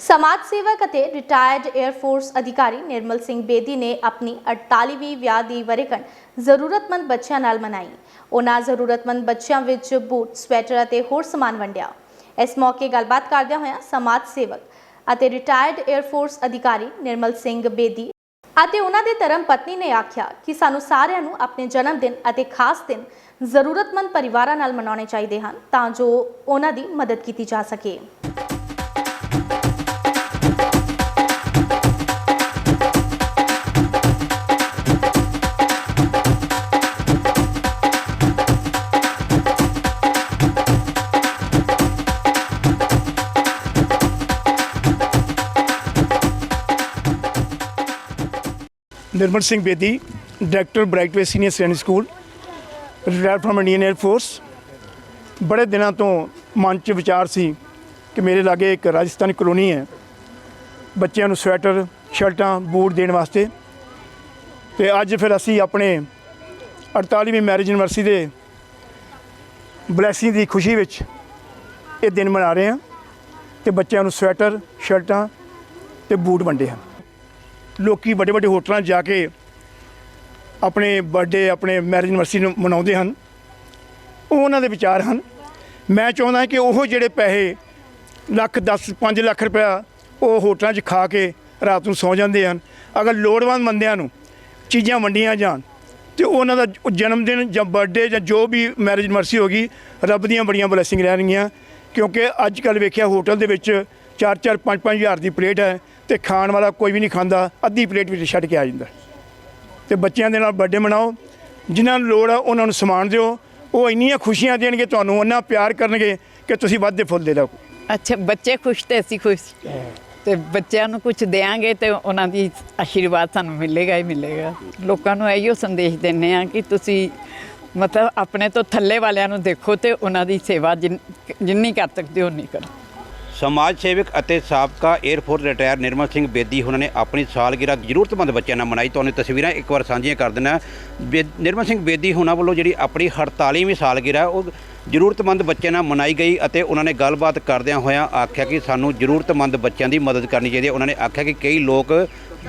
ਸਮਾਜ ਸੇਵਕ ਅਤੇ ਰਿਟਾਇਰਡ 에ਅਰ ਫੋਰਸ ਅਧਿਕਾਰੀ ਨਿਰਮਲ ਸਿੰਘ ਬੇਦੀ ਨੇ ਆਪਣੀ 48ਵੀਂ ਵਿਆਹ ਦੀ ਵਰੇਗੰਢ ਜ਼ਰੂਰਤਮੰਦ ਬੱਚਿਆਂ ਨਾਲ ਮਨਾਈ ਉਹਨਾਂ ਜ਼ਰੂਰਤਮੰਦ ਬੱਚਿਆਂ ਵਿੱਚ ਬੂਟ ਸਵੈਟਰ ਅਤੇ ਹੋਰ ਸਮਾਨ ਵੰਡਿਆ ਇਸ ਮੌਕੇ ਗੱਲਬਾਤ ਕਰਦਿਆਂ ਹੋਇਆਂ ਸਮਾਜ ਸੇਵਕ ਅਤੇ ਰਿਟਾਇਰਡ 에ਅਰ ਫੋਰਸ ਅਧਿਕਾਰੀ ਨਿਰਮਲ ਸਿੰਘ ਬੇਦੀ ਅਤੇ ਉਹਨਾਂ ਦੇ ਧਰਮ ਪਤਨੀ ਨੇ ਆਖਿਆ ਕਿ ਸਾਨੂੰ ਸਾਰਿਆਂ ਨੂੰ ਆਪਣੇ ਜਨਮ ਦਿਨ ਅਤੇ ਖਾਸ ਦਿਨ ਜ਼ਰੂਰਤਮੰਦ ਪਰਿਵਾਰਾਂ ਨਾਲ ਮਨਾਉਣੇ ਚਾਹੀਦੇ ਹਨ ਤਾਂ ਜੋ ਉਹਨਾਂ ਦੀ ਮਦਦ ਕੀਤੀ ਜਾ ਸਕੇ Nirmal Singh Bedi, director Brightway senior secondary school retire from Indian air force ਬੜੇ ਦਿਨਾਂ ਤੋਂ ਮਨ 'ਚ ਵਿਚਾਰ ਸੀ ਕਿ ਮੇਰੇ ਲਾਗੇ ਇੱਕ ਰਾਜਸਥਾਨੀ ਕਲੋਨੀ ਹੈ। ਬੱਚਿਆਂ ਨੂੰ ਸਵੈਟਰ, ਸ਼ਰਟਾਂ, ਬੂਟ ਦੇਣ ਵਾਸਤੇ। ਤੇ ਅੱਜ ਫਿਰ ਅਸੀਂ ਆਪਣੇ 48ਵੀਂ ਮੈਰਿਜ ਯੂਨੀਵਰਸਿਟੀ ਦੇ ਬਲੈਸਿੰਗ ਦੀ ਖੁਸ਼ੀ ਵਿੱਚ ਇਹ ਦਿਨ ਮਨਾ ਰਹੇ ਹਾਂ। ਤੇ ਬੱਚਿਆਂ ਨੂੰ ਸਵੈਟਰ, ਸ਼ਰਟਾਂ ਤੇ ਬੂਟ ਵੰਡੇ ਹਨ ਲੋਕੀ ਵੱਡੇ ਵੱਡੇ ਹੋਟਲਾਂ 'ਚ ਜਾ ਕੇ ਆਪਣੇ ਬਰਥਡੇ ਆਪਣੇ ਮੈਰਿਜ ਐਨਵਰਸਰੀ ਨੂੰ ਮਨਾਉਂਦੇ ਹਨ। ਉਹ ਉਹਨਾਂ ਦੇ ਵਿਚਾਰ ਹਨ। ਮੈਂ ਚਾਹੁੰਦਾ ਕਿ ਉਹ ਜਿਹੜੇ ਪੈਸੇ ਲੱਖ 10 5 ਲੱਖ ਰੁਪਇਆ ਉਹ ਹੋਟਲਾਂ 'ਚ ਖਾ ਕੇ ਰਾਤ ਨੂੰ ਸੌਂ ਜਾਂਦੇ ਹਨ, ਅਗਰ ਲੋੜਵੰਦ ਬੰਦਿਆਂ ਨੂੰ ਚੀਜ਼ਾਂ ਵੰਡੀਆਂ ਜਾਣ ਤੇ ਉਹਨਾਂ ਦਾ ਜਨਮ ਦਿਨ ਜਾਂ ਬਰਥਡੇ ਜਾਂ ਜੋ ਵੀ ਮੈਰਿਜ ਯੂਨੀਵਰਸਿਟੀ ਹੋਗੀ ਰੱਬ ਦੀਆਂ ਬੜੀਆਂ ਬਲੇਸਿੰਗ ਰਹਿਣਗੀਆਂ। ਕਿਉਂਕਿ ਅੱਜ ਕੱਲ ਵੇਖਿਆ ਹੋਟਲ ਦੇ ਵਿੱਚ 4-4 5-5 ਹਜ਼ਾਰ ਦੀ ਪਲੇਟ ਹੈ ਤੇ ਖਾਣ ਵਾਲਾ ਕੋਈ ਵੀ ਨਹੀਂ ਖਾਂਦਾ, ਅੱਧੀ ਪਲੇਟ ਵਿੱਚ ਛੱਡ ਕੇ ਆ ਜਾਂਦਾ। ਤੇ ਬੱਚਿਆਂ ਦੇ ਨਾਲ ਬਰਥਡੇ ਮਨਾਓ, ਜਿਨ੍ਹਾਂ ਨੂੰ ਲੋੜ ਆ ਉਹਨਾਂ ਨੂੰ ਸਮਾਨ ਦਿਓ, ਉਹ ਇੰਨੀਆਂ ਖੁਸ਼ੀਆਂ ਦੇਣਗੇ ਤੁਹਾਨੂੰ ਉਹਨਾਂ ਪਿਆਰ ਕਰਨਗੇ ਕਿ ਤੁਸੀਂ ਵੱਧਦੇ ਫੁੱਲਦੇ ਰਹੋ। ਅੱਛਾ, ਬੱਚੇ ਖੁਸ਼ ਤੇ ਅਸੀਂ ਖੁਸ਼। ਤੇ ਬੱਚਿਆਂ ਨੂੰ ਕੁਝ ਦੇਾਂਗੇ ਤੇ ਉਹਨਾਂ ਦੀ ਆਸ਼ੀਰਵਾਦ ਸਾਨੂੰ ਮਿਲੇਗਾ ਹੀ ਮਿਲੇਗਾ। ਲੋਕਾਂ ਨੂੰ ਇਹੋ ਸੰਦੇਸ਼ ਦਿੰਨੇ ਆ ਕਿ ਤੁਸੀਂ ਮਤਲਬ ਆਪਣੇ ਤੋਂ ਥੱਲੇ ਵਾਲਿਆਂ ਨੂੰ ਦੇਖੋ ਤੇ ਉਹਨਾਂ ਦੀ ਸੇਵਾ ਜਿੰਨ- ਜਿੰਨੀ ਕਰ ਸਕਦੇ ਹੋ ਉਨੀ ਕਰੋ। ਸਮਾਜ ਸੇਵਕ ਅਤੇ ਸਾਬਕਾ air force retire Nirmal Singh Bedi ਉਹਨਾਂ ਨੇ ਆਪਣੀ ਸਾਲਗਿਰਾ ਜ਼ਰੂਰਤਮੰਦ ਬੱਚਿਆਂ ਨਾਲ ਮਨਾਈ। ਤੁਹਾਨੂੰ ਤਸਵੀਰਾਂ ਇੱਕ ਵਾਰ ਸਾਂਝੀਆਂ ਕਰ ਦਿੰਦਾ ਬੇ- ਨਿਰਮਲ ਸਿੰਘ ਬੇਦੀ ਉਹਨਾਂ ਵੱਲੋਂ ਜਿਹੜੀ ਆਪਣੀ 48ਵੀਂ ਸਾਲਗਿਰਾ, ਉਹ ਜ਼ਰੂਰਤਮੰਦ ਬੱਚਿਆਂ ਨਾਲ ਮਨਾਈ ਗਈ ਅਤੇ ਉਹਨਾਂ ਨੇ ਗੱਲਬਾਤ ਕਰਦਿਆਂ ਹੋਇਆਂ ਆਖਿਆ ਕਿ ਸਾਨੂੰ ਜ਼ਰੂਰਤਮੰਦ ਬੱਚਿਆਂ ਦੀ ਮਦਦ ਕਰਨੀ ਚਾਹੀਦੀ ਹੈ। ਉਹਨਾਂ ਨੇ ਆਖਿਆ ਕਿ ਕਈ ਲੋਕ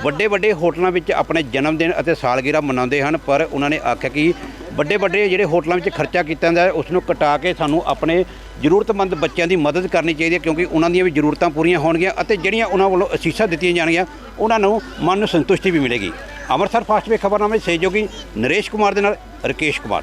ਵੱਡੇ ਵੱਡੇ ਹੋਟਲਾਂ ਵਿੱਚ ਆਪਣੇ ਜਨਮ ਦਿਨ ਅਤੇ ਸਾਲਗਿਰਾ ਮਨਾਉਂਦੇ ਹਨ, ਪਰ ਉਹਨਾਂ ਨੇ ਆਖਿਆ ਕਿ ਵੱਡੇ ਵੱਡੇ ਜਿਹੜੇ ਹੋਟਲਾਂ ਵਿੱਚ ਖਰਚਾ ਕੀਤਾ ਜਾਂਦਾ ਹੈ ਉਸ ਨੂੰ ਕਟਾ ਕੇ ਸਾਨੂੰ ਆਪਣੇ ਜ਼ਰੂਰਤਮੰਦ ਬੱਚਿਆਂ ਦੀ ਮਦਦ ਕਰਨੀ ਚਾਹੀਦੀ ਹੈ ਕਿਉਂਕਿ ਉਹਨਾਂ ਦੀਆਂ ਵੀ ਜ਼ਰੂਰਤਾਂ ਪੂਰੀਆਂ ਹੋਣਗੀਆਂ ਅਤੇ ਜਿਹੜੀਆਂ ਉਹਨਾਂ ਵੱਲੋਂ ਅਸੀਸਾਂ ਦਿੱਤੀਆਂ ਜਾਣਗੀਆਂ, ਉਹਨਾਂ ਨੂੰ ਮਨ ਨੂੰ ਸੰਤੁਸ਼ਟੀ ਵੀ ਮਿਲੇਗੀ। ਅੰਮ੍ਰਿਤਸਰ ਫਾਸਟ ਵੇ ਖਬਰਨਾਮੇ ਸਹਿਯੋਗੀ ਨਰੇਸ਼ ਕੁਮਾਰ ਦੇ ਨਾਲ ਰਕੇਸ਼ ਕੁਮਾਰ।